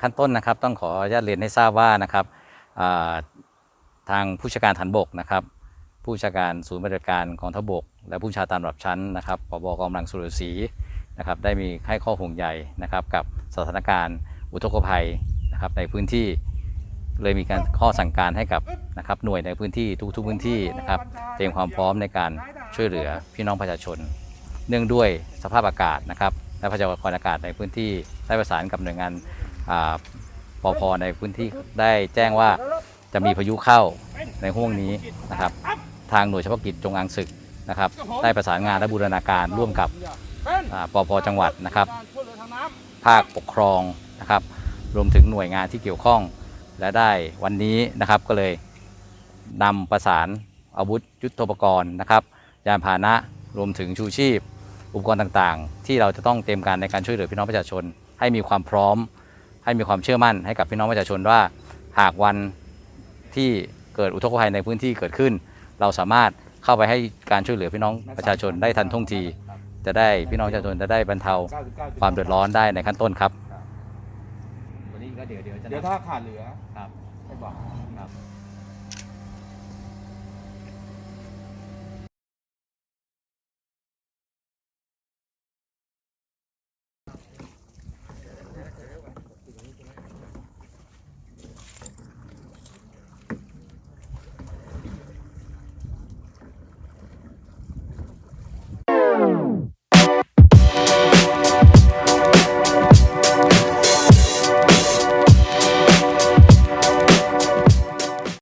ขั้นต้นนะครับต้องขออนุญาตเรียนให้ทราบว่านะครับทางผู้จัดการฐานบกนะครับ ผู้จัดการศูนย์บัติการกองทัพบก และผู้ชาตามระดับชั้นนะครับผบกองกำลังสุรศรีนะครับได้มีให้ข้อห่วงใยนะครับกับสถานการณ์อุทกภัยนะครับในพื้นที่เลยมีการข้อสั่งการให้กับนะครับหน่วยในพื้นที่ทุกๆพื้นที่นะครับเตรียมความพร้อมในการช่วยเหลือพี่น้องประชาชน เนื่องด้วยสภาพอากาศนะครับและพยากรณ์อากาศในพื้นที่ได้ประสานกับหน่วยงาน อ่าปพในพื้นที่ได้แจ้งว่าจะมีพายุเข้าในห่วงนี้นะครับ ทางหน่วยเฉพาะกิจจงอางศึกนะครับ ได้ประสานงานและบูรณาการร่วมกับอ่าปพจังหวัดนะครับ ภาคปกครองนะครับ รวมถึงหน่วยงานที่เกี่ยวข้อง และได้วันนี้นะครับก็เลยนำประสานอาวุธยุทโธปกรณ์นะครับ ยานพาหนะรวมถึงชูชีพ อุปกรณ์ต่างๆ ที่เราจะต้องเตรียมการในการช่วยเหลือพี่น้องประชาชน ให้มีความพร้อม ให้มีความเชื่อมั่นให้กับพี่น้องประชาชนว่า หากวันที่เกิดอุทกภัยในพื้นที่เกิดขึ้น เราสามารถเข้าไปให้การช่วยเหลือพี่น้องประชาชนได้ทันท่วงที จะได้พี่น้องประชาชนจะได้บรรเทาความเดือดร้อนได้ในขั้นต้นครับวันนี้ก็เดี๋ยวเดี๋ยวจะเดี๋ยวถ้าขาดเหลือครับให้บอก